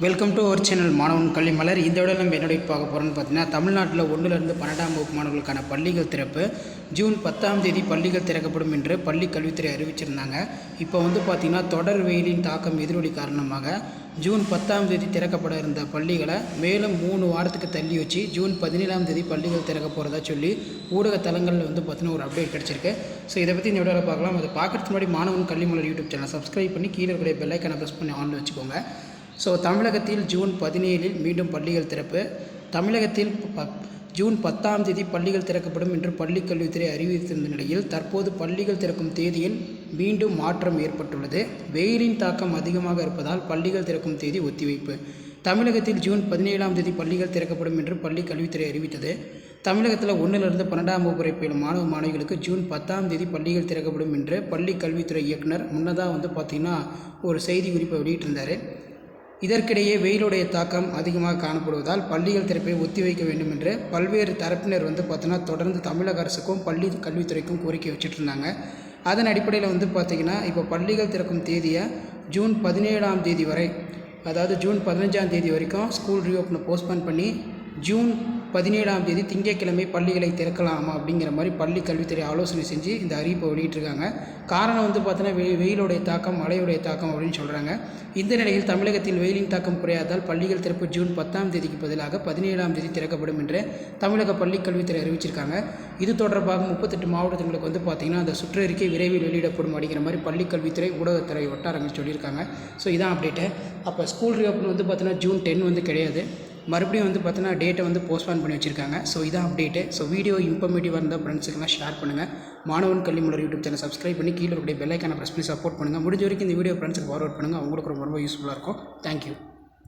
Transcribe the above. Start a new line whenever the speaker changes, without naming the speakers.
Welcome to our channel மாணவன் கல்வி மலர் இந்த விட நம்ம என்னுடைய பார்க்க போகிறோம்னு பார்த்தீங்கன்னா தமிழ்நாட்டில் ஒன்றிலிருந்து பன்னெண்டாம் வகுப்பு மாணவர்களுக்கான பள்ளிகள் திறப்பு. ஜூன் பத்தாம் தேதி பள்ளிகள் திறக்கப்படும் என்று பள்ளி கல்வித்துறை அறிவிச்சிருந்தாங்க. இப்போ வந்து பார்த்திங்கன்னா தொடர் வெயிலின் தாக்கம் எதிரொலி காரணமாக ஜூன் பத்தாம் தேதி திறக்கப்பட இருந்த பள்ளிகளை மேலும் மூணு வாரத்துக்கு தள்ளி வச்சு ஜூன் பதினேழாம் தேதி பள்ளிகள் திறக்க போகிறதா சொல்லி ஊடக தளங்களில் வந்து பார்த்தீங்கன்னா ஒரு அப்டேட் கிடச்சிருக்கு. ஸோ இதை பற்றி இந்த வீடியோவில் பார்க்கலாம். அதை பார்க்குறதுக்கு முன்னாடி மாணவன் கல்வி மலர் யூடியூப் சேனல் சப்ஸ்கிரைப் பண்ணி கீழே இருக்கிற பெல்லைக்கான ப்ரெஸ் பண்ணி ஆன்ல வச்சுக்கோங்க. ஸோ தமிழகத்தில் ஜூன் பதினேழில் மீண்டும் பள்ளிகள் திறப்பு. தமிழகத்தில் ப ஜூன் பத்தாம் தேதி பள்ளிகள் திறக்கப்படும் என்று பள்ளிக் கல்வித்துறை அறிவித்திருந்த நிலையில் தற்போது பள்ளிகள் திறக்கும் தேதியில் மீண்டும் மாற்றம் ஏற்பட்டுள்ளது. வெயிலின் தாக்கம் அதிகமாக இருப்பதால் பள்ளிகள் திறக்கும் தேதி ஒத்திவைப்பு. தமிழகத்தில் ஜூன் பதினேழாம் தேதி பள்ளிகள் திறக்கப்படும் என்று பள்ளிக் கல்வித்துறை அறிவித்தது. தமிழகத்தில் ஒன்றிலிருந்து பன்னெண்டாம் வகுப்பு வரை பயிலும் மாணவ மாணவிகளுக்கு ஜூன் பத்தாம் தேதி பள்ளிகள் திறக்கப்படும் என்று பள்ளி கல்வித்துறை இயக்குனர் முன்னதாக வந்து பார்த்திங்கன்னா ஒரு செய்தி குறிப்பை வெளியிட்டிருந்தார். இதற்கிடையே வெயிலுடைய தாக்கம் அதிகமாக காணப்படுவதால் பள்ளிகள் திறப்பை ஒத்திவைக்க வேண்டும் என்று பல்வேறு தரப்பினர் வந்து பார்த்தோன்னா தொடர்ந்து தமிழக அரசுக்கும் பள்ளி கல்வித்துறைக்கும் கோரிக்கை வச்சுட்ருந்தாங்க. அதன் அடிப்படையில் வந்து பார்த்திங்கன்னா இப்போ பள்ளிகள் திறக்கும் தேதியை ஜூன் பதினேழாம் தேதி வரை அதாவது ஜூன் பதினஞ்சாம் தேதி வரைக்கும் ஸ்கூல் ரீஓப்பனை போஸ்ட்போன் பண்ணி ஜூன் பதினேழாம் தேதி திங்கட்கிழமை பள்ளிகளை திறக்கலாமா அப்படிங்கிற மாதிரி பள்ளி கல்வித்துறை ஆலோசனை செஞ்சு இந்த அறிவிப்பை வெளியிட்டிருக்காங்க. காரணம் வந்து பார்த்தீங்கன்னா வெ வெயிலுடைய தாக்கம் மழையுடைய தாக்கம் அப்படின்னு சொல்கிறாங்க இந்த நிலையில் தமிழகத்தில் வெயிலின் தாக்கம் குறையாதால் பள்ளிகள் திறப்பு ஜூன் பத்தாம் தேதிக்கு பதிலாக பதினேழாம் தேதி திறக்கப்படும் என்று தமிழக பள்ளி கல்வித்துறை அறிவிச்சிருக்காங்க. இது தொடர்பாக முப்பத்தெட்டு மாவட்டங்களுக்கு வந்து பார்த்திங்கன்னா அந்த சுற்றறிக்கை விரைவில் வெளியிடப்படும் அப்படிங்கிற மாதிரி பள்ளி கல்வித்துறை ஊடகத்துறை வட்டாரங்கள் சொல்லியிருக்காங்க. ஸோ இதான் அப்டேட்டு அப்போ ஸ்கூல் ரீஓப்பன் வந்து பார்த்தீங்கன்னா ஜூன் டென் வந்து கிடையாது. மறுபடியும் வந்து பார்த்தீங்கன்னா டேட்டை வந்து போஸ்ட்பான் பண்ணி வச்சுருக்காங்க. ஸோ இதான் அப்டேட்டு ஸோ வீடியோ இன்ஃபர்மேட்டிவாக இருந்தால் ஃப்ரெண்ட்ஸுக்கெல்லாம் ஷேர் பண்ணுங்கள் மாணவன் கல்வி யூடியூப் சேனல் சப்ஸ்கிரைப் பண்ணி கீழே இருக்கிற பெல்லைக்கான ப்ரெஸ் பண்ணி சப்போர்ட் பண்ணுங்கள் முடிஞ்ச வரைக்கும் இந்த வீடியோ ஃப்ரெண்ட்ஸுக்கு ஃபார்வர்ட் பண்ணுங்கள் அவங்களுக்கு ரொம்ப ரொம்ப யூஸ்ஃபுல்லாக இருக்கும். தேங்க்யூ